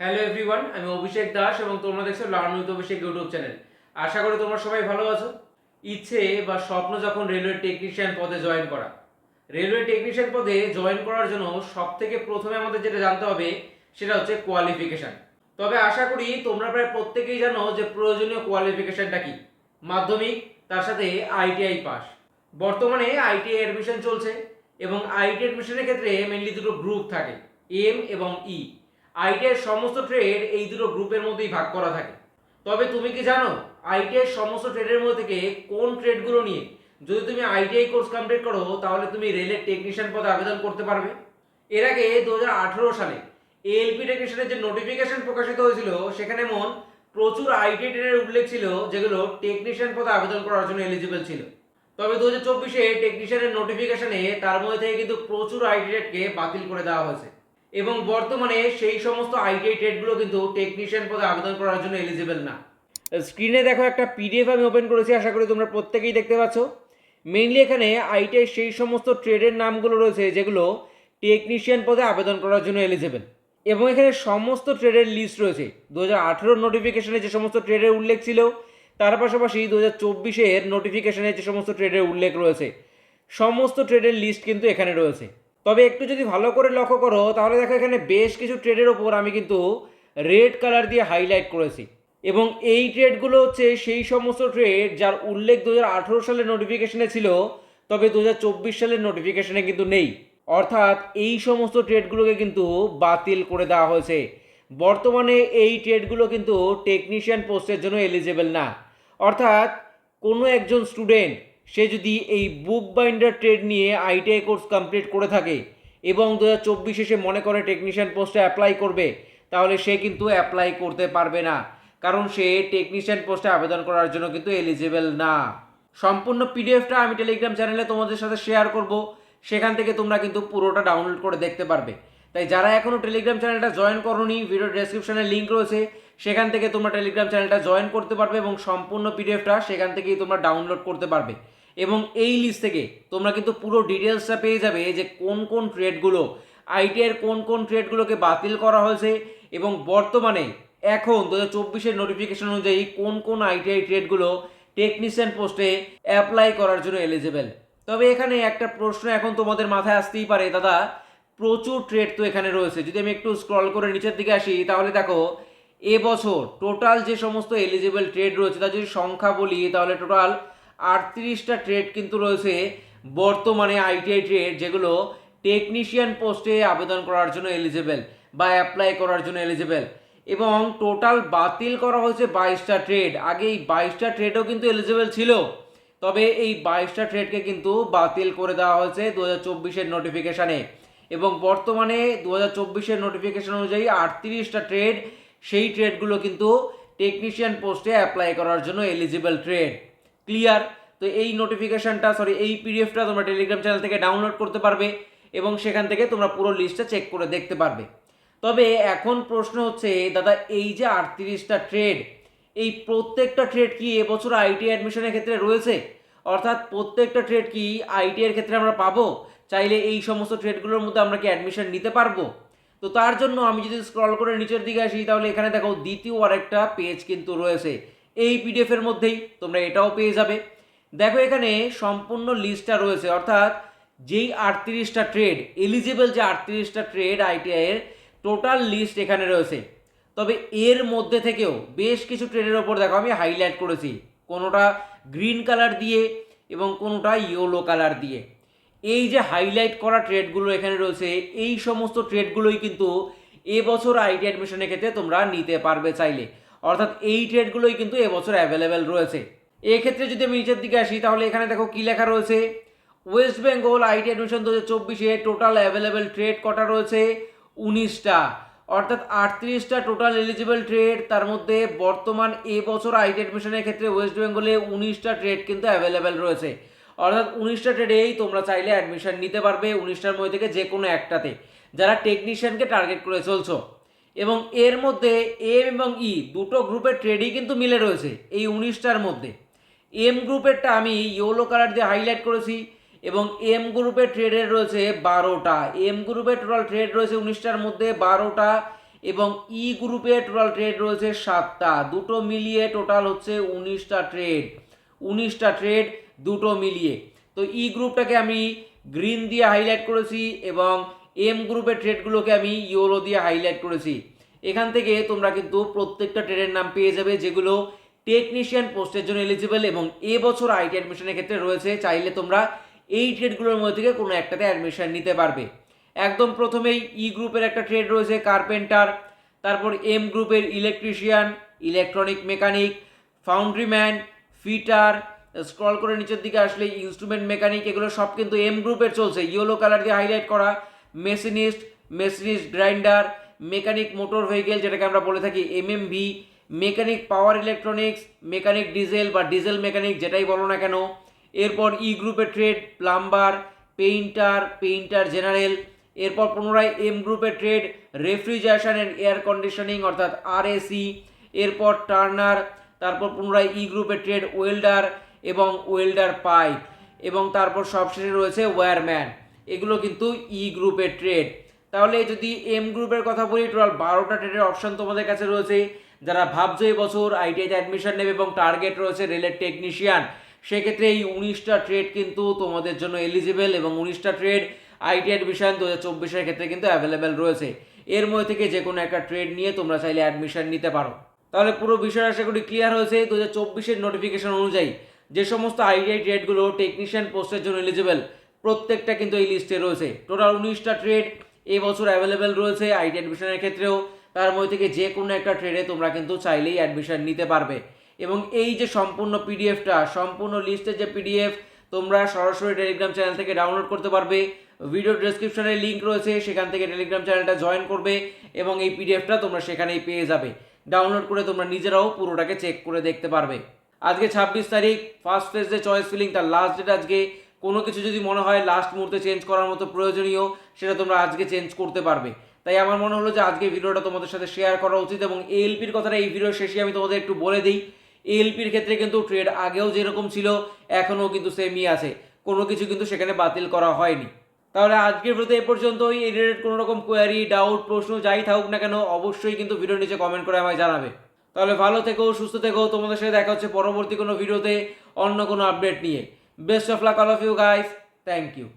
Hello everyone আমি অভিষেক দাস এবং তোমরা দেখছ learn with Abhishek YouTube channel. আশা করি তোমরা সবাই ভালো আছো। ইচ্ছে বা স্বপ্ন যখন রেলওয়ে টেকনিশিয়ান পদে জয়েন করা। রেলওয়ে টেকনিশিয়ান পদে জয়েন করার জন্য সব থেকে প্রথমে আমাদের যেটা জানতে হবে, সেটা হচ্ছে কোয়ালিফিকেশন তবে আশা করি তোমরা প্রায় প্রত্যেকেই জানো যে প্রয়োজনীয় কোয়ালিফিকেশনটা কি। মাধ্যমিক, তার সাথে আইটিআই পাস বর্তমানে আইটিআই অ্যাডমিশন চলছে এবং আইটি অ্যাডমিশনের ক্ষেত্রে মেনলি দুটো গ্রুপ থাকে এম এবং ই আইটিআই সমস্ত ট্রেড এই দুটো গ্রুপের মধ্যেই ভাগ করা থাকে। তবে তুমি কি জানো, আইটিআই সমস্ত ট্রেডের মধ্যে থেকে কোন ট্রেডগুলো নিয়ে যদি তুমি আইটিআই কোর্স কমপ্লিট করো, তাহলে তুমি রেলের টেকনিশিয়ান পদে আবেদন করতে পারবে। এর আগে দু হাজার আঠেরো সালে এএলপি টেকনিশিয়ানের যে নোটিফিকেশন প্রকাশিত হয়েছিল, সেখানে এমন প্রচুর আইটিআই ট্রেডের উল্লেখ ছিল, যেগুলো টেকনিশিয়ান পদে আবেদন করার জন্য এলিজিবল ছিল। তবে দু হাজার চব্বিশে টেকনিশিয়ানের নোটিফিকেশনে তার মধ্যে থেকে কিন্তু প্রচুর আইটি ট্রেডকে বাতিল করে দেওয়া হয়েছে। এবং বর্তমানে সেই সমস্ত আইটিআই ট্রেডগুলো কিন্তু টেকনিশিয়ান পদে আবেদন করার জন্য এলিজিবল না। স্ক্রিনে দেখো একটা পিডিএফ আমি ওপেন করেছি, আশা করি তোমরা প্রত্যেকেই দেখতে পাচ্ছ। মেইনলি এখানে আইটিআই সেই সমস্ত ট্রেডের নামগুলো রয়েছে, যেগুলো টেকনিশিয়ান পদে আবেদন করার জন্য এলিজিবল এবং এখানে সমস্ত ট্রেডের লিস্ট রয়েছে। দু হাজার আঠেরোর নোটিফিকেশনে যে সমস্ত ট্রেডের উল্লেখ ছিল, তার পাশাপাশি দু হাজার চব্বিশের নোটিফিকেশনে যে সমস্ত ট্রেডের উল্লেখ রয়েছে, সমস্ত ট্রেডের লিস্ট কিন্তু এখানে রয়েছে। তবে একটু যদি ভালো করে লক্ষ্য করো, তাহলে দেখো এখানে বেশ কিছু ট্রেডের ওপর আমি কিন্তু রেড কালার দিয়ে হাইলাইট করেছি। এবং এই ট্রেডগুলো হচ্ছে সেই সমস্ত ট্রেড যার উল্লেখ দু হাজার আঠেরো সালের নোটিফিকেশনে ছিল, তবে দু হাজার চব্বিশ সালের নোটিফিকেশনে কিন্তু নেই। অর্থাৎ এই সমস্ত ট্রেডগুলোকে কিন্তু বাতিল করে দেওয়া হয়েছে। বর্তমানে এই ট্রেডগুলো কিন্তু টেকনিশিয়ান পোস্টের জন্য এলিজেবল না। অর্থাৎ কোনো একজন স্টুডেন্ট সে যদি এই বুক বাইন্ডার ট্রেড নিয়ে আইটিআই কোর্স কমপ্লিট করে থাকে এবং দু হাজার চব্বিশে সে মনে করে টেকনিশিয়ান পোস্টে অ্যাপ্লাই করবে, তাহলে সে কিন্তু অ্যাপ্লাই করতে পারবে না। কারণ সে টেকনিশিয়ান পোস্টে আবেদন করার জন্য কিন্তু এলিজিবল না। সম্পূর্ণ পিডিএফটা আমি টেলিগ্রাম চ্যানেলে তোমাদের সাথে শেয়ার করব। সেখান থেকে তোমরা কিন্তু পুরোটা ডাউনলোড করে দেখতে পারবে। তাই যারা এখনও টেলিগ্রাম চ্যানেলটা জয়েন করোনি ভিডিও ডেসক্রিপশনে লিঙ্ক রয়েছে, সেখান থেকে তোমরা টেলিগ্রাম চ্যানেলটা জয়েন করতে পারবে এবং সম্পূর্ণ পিডিএফটা সেখান থেকেই তোমরা ডাউনলোড করতে পারবে। এবং এই লিস্ট থেকে তোমরা কিন্তু পুরো ডিটেলসটা পেয়ে যাবে যে কোন কোন ট্রেডগুলো আইটিআইয়ের কোন কোন ট্রেডগুলোকে বাতিল করা হয়েছে এবং বর্তমানে এখন দু হাজার চব্বিশের নোটিফিকেশন অনুযায়ী কোন কোন আইটিআই ট্রেডগুলো টেকনিশিয়ান পোস্টে অ্যাপ্লাই করার জন্য এলিজিবল তবে এখানে একটা প্রশ্ন এখন তোমাদের মাথায় আসতেই পারে, দাদা, প্রচুর ট্রেড তো এখানে রয়েছে। যদি আমি একটু স্ক্রল করে নিচের দিকে আসি, তাহলে দেখো, এবছর টোটাল যে সমস্ত এলিজিবল ট্রেড রয়েছে, তার যদি সংখ্যা বলি, তাহলে টোটাল আটত্রিশটা ট্রেড কিন্তু রয়েছে বর্তমানে আইটিআই ট্রেড যেগুলো টেকনিশিয়ান পোস্টে আবেদন করার জন্য এলিজিবল বা অ্যাপ্লাই করার জন্য এলিজিবল এবং টোটাল বাতিল করা হয়েছে বাইশটা ট্রেড আগে এই বাইশটা ট্রেডও কিন্তু এলিজিবল ছিল। তবে এই বাইশটা ট্রেডকে কিন্তু বাতিল করে দেওয়া হয়েছে দু হাজার চব্বিশের নোটিফিকেশানে এবং বর্তমানে দু হাজার চব্বিশের নোটিফিকেশন অনুযায়ী আটত্রিশটা ট্রেড সেই ট্রেডগুলো কিন্তু টেকনিশিয়ান পোস্টে অ্যাপ্লাই করার জন্য এলিজিবল ট্রেড ক্লিয়ার তো এই নোটিফিকেশনটা সরি এই পিডিএফটা তোমরা টেলিগ্রাম চ্যানেল থেকে ডাউনলোড করতে পারবে এবং সেখান থেকে তোমরা পুরো লিস্টটা চেক করে দেখতে পারবে। তবে এখন প্রশ্ন হচ্ছে, দাদা, এই যে আটত্রিশটা ট্রেড এই প্রত্যেকটা ট্রেড কি এবছর আইটি অ্যাডমিশনের ক্ষেত্রে রয়েছে? অর্থাৎ প্রত্যেকটা ট্রেড কি আইটি এর ক্ষেত্রে আমরা পাবো? চাইলে এই সমস্ত ট্রেডগুলোর মধ্যে আমরা কি অ্যাডমিশন নিতে পারব? তো তার জন্য আমি যদি স্ক্রল করে নিচের দিকে আসি, তাহলে এখানে দেখো দ্বিতীয় আরেকটা পেজ কিন্তু রয়েছে। এই পিডিএফ এর মধ্যেই তোমরা এটাও পেয়ে যাবে। দেখো এখানে সম্পূর্ণ লিস্টটা রয়েছে, অর্থাৎ যেই আটত্রিশটা ট্রেড এলিজিবল যে আটত্রিশটা ট্রেড আইটিআই এর টোটাল লিস্ট এখানে রয়েছে। তবে এর মধ্যে থেকেও বেশ কিছু ট্রেডের ওপর দেখো আমি হাইলাইট করেছি। কোনোটা গ্রিন কালার দিয়ে এবং কোনোটা ইয়েলো কালার দিয়ে। এই যে হাইলাইট করা ট্রেডগুলো এখানে রয়েছে, এই সমস্ত ট্রেডগুলোই কিন্তু এবছর আইটি অ্যাডমিশনের ক্ষেত্রে তোমরা নিতে পারবে চাইলে। অর্থাৎ এই ট্রেডগুলোই কিন্তু এবছর অ্যাভেলেবেল রয়েছে। এক্ষেত্রে যদি আমি নিচের দিকে আসি, তাহলে এখানে দেখো কী লেখা রয়েছে? ওয়েস্ট বেঙ্গল আইটি অ্যাডমিশন দু হাজার চব্বিশে টোটাল অ্যাভেলেবেল ট্রেড কটা রয়েছে? উনিশটা। অর্থাৎ আটত্রিশটা টোটাল এলিজিবল ট্রেড তার মধ্যে বর্তমান এবছর আইটি অ্যাডমিশনের ক্ষেত্রে ওয়েস্ট বেঙ্গলে উনিশটা ট্রেড কিন্তু অ্যাভেলেবেল রয়েছে। অর্থাৎ উনিশটা ট্রেডেই তোমরা চাইলে অ্যাডমিশন নিতে পারবে উনিশটার মধ্যে থেকে যে কোনো একটাতে। যারা টেকনিশিয়ানকে টার্গেট করে চলছো। এবং এর মধ্যে এম এবং ই দুটো গ্রুপের ট্রেডই কিন্তু মিলে রয়েছে এই উনিশটার মধ্যে। এম গ্রুপেরটা আমি ইয়েলো কালার দিয়ে হাইলাইট করেছি এবং এম গ্রুপের ট্রেডের রয়েছে বারোটা। এম গ্রুপের টোটাল ট্রেড রয়েছে উনিশটার মধ্যে বারোটা এবং ই গ্রুপে টোটাল ট্রেড রয়েছে সাতটা। দুটো মিলিয়ে টোটাল হচ্ছে উনিশটা ট্রেড উনিশটা ট্রেড দুটো মিলিয়ে। তো ই গ্রুপটাকে আমি গ্রিন দিয়ে হাইলাইট করেছি এবং এম গ্রুপের ট্রেডগুলোকে আমি ইয়োলো দিয়ে হাইলাইট করেছি। এখান থেকে তোমরা কিন্তু প্রত্যেকটা ট্রেডের নাম পেয়ে যাবে, যেগুলো টেকনিশিয়ান পোস্টের জন্য এলিজিবল এবং এবছর আইটি অ্যাডমিশনের ক্ষেত্রে রয়েছে। চাইলে তোমরা এই ট্রেডগুলোর মধ্যে থেকে কোনো একটাতে অ্যাডমিশন নিতে পারবে। একদম প্রথমেই ই গ্রুপের একটা ট্রেড রয়েছে কার্পেন্টার তারপর এম গ্রুপের electrician electronic mechanic foundryman fitter scroll করে নিচের দিকে আসলে ইনস্ট্রুমেন্ট মেকানিক এগুলো সব কিন্তু এম গ্রুপের চলছে। ইয়েলো কালার দিয়ে হাইলাইট করা machinist machinist grinder, mechanic motor vehicle যেটাকে আমরা বলে থাকি, MMV, mechanic power electronics, mechanic diesel বা ডিজেল মেকানিক যেটাই বলো না কেন। এরপর ই গ্রুপে trade, plumber, painter painter general. এরপর পুনরায় এম গ্রুপে trade, refrigeration and air conditioning অর্থাৎ আরএসি এরপর টার্নার, তারপর পুনরায় ই গ্রুপে ট্রেড, ওয়েল্ডার এবং ওয়েল্ডার পাইপ। এবং তারপর সবশেষে রয়েছে ওয়্যারম্যান এগুলো কিন্তু ই গ্রুপের ট্রেড তাহলে যদি এম গ্রুপের কথা বলি টোটাল বারোটা ট্রেডের অপশন তোমাদের কাছে রয়েছে। যারা ভাবছ এবছর আইটিআইতে অ্যাডমিশন নেবে এবং টার্গেট রয়েছে রেলের টেকনিশিয়ান সেক্ষেত্রে এই উনিশটা ট্রেড কিন্তু তোমাদের জন্য এলিজিবল এবং উনিশটা ট্রেড আইটি অ্যাডমিশন দু হাজার চব্বিশের ক্ষেত্রে কিন্তু অ্যাভেলেবেল রয়েছে। এর মধ্যে থেকে যে কোনো একটা ট্রেড নিয়ে তোমরা চাইলে অ্যাডমিশন নিতে পারো। তাহলে পুরো বিষয় আশা করি ক্লিয়ার হয়েছে। দু হাজার চব্বিশের নোটিফিকেশন অনুযায়ী যে সমস্ত আইটিআই ট্রেডগুলো টেকনিশিয়ান পোস্টের জন্য এলিজিবল প্রত্যেকটা কিন্তু এই লিস্টে রয়েছে। টোটাল উনিশটা ট্রেড এবছর অ্যাভেলেবেল রয়েছে আইটি অ্যাডমিশনের ক্ষেত্রেও। তার মধ্যে থেকে যে কোনো একটা ট্রেডে তোমরা কিন্তু চাইলেই অ্যাডমিশন নিতে পারবে। এবং এই যে সম্পূর্ণ পিডিএফটা সম্পূর্ণ লিস্টের যে পিডিএফ তোমরা সরাসরি টেলিগ্রাম চ্যানেল থেকে ডাউনলোড করতে পারবে। ভিডিও ডেসক্রিপশনে লিঙ্ক রয়েছে, সেখান থেকে টেলিগ্রাম চ্যানেলটা জয়েন করবে এবং এই পিডিএফটা তোমরা সেখানেই পেয়ে যাবে। ডাউনলোড করে তোমরা নিজেরাও পুরোটাকে চেক করে দেখতে পারবে। আজকে ছাব্বিশ তারিখ ফার্স্ট ফেজ যে চয়েস ফিলিং তার লাস্ট ডেট আজকে। কোনো কিছু যদি মনে হয় লাস্ট মুহূর্তে চেঞ্জ করার মতো প্রয়োজনীয়, সেটা তোমরা আজকে চেঞ্জ করতে পারবে। তাই আমার মনে হলো যে আজকে ভিডিওটা তোমাদের সাথে শেয়ার করা উচিত এবং এএলপির কথাটা এই ভিডিও শেষে আমি তোমাদের একটু বলে দিই। এএলপির ক্ষেত্রে কিন্তু ট্রেড আগেও যেরকম ছিল, এখনও কিন্তু সেমই আছে। কোনো কিছু কিন্তু সেখানে বাতিল করা হয়নি। তাহলে আজকের ভিডিওতে এ পর্যন্তই। এই রিলেটেড কোনো রকম কোয়ারি ডাউট প্রশ্ন যাই থাকুক না কেন, অবশ্যই কিন্তু ভিডিও নিচে কমেন্ট করে আমায় জানাবে। তাহলে ভালো থেকো, সুস্থ থেকো। তোমাদের সাথে দেখা হচ্ছে পরবর্তী কোনো ভিডিওতে অন্য কোনো আপডেট নিয়ে। Best of luck all of you guys. Thank you.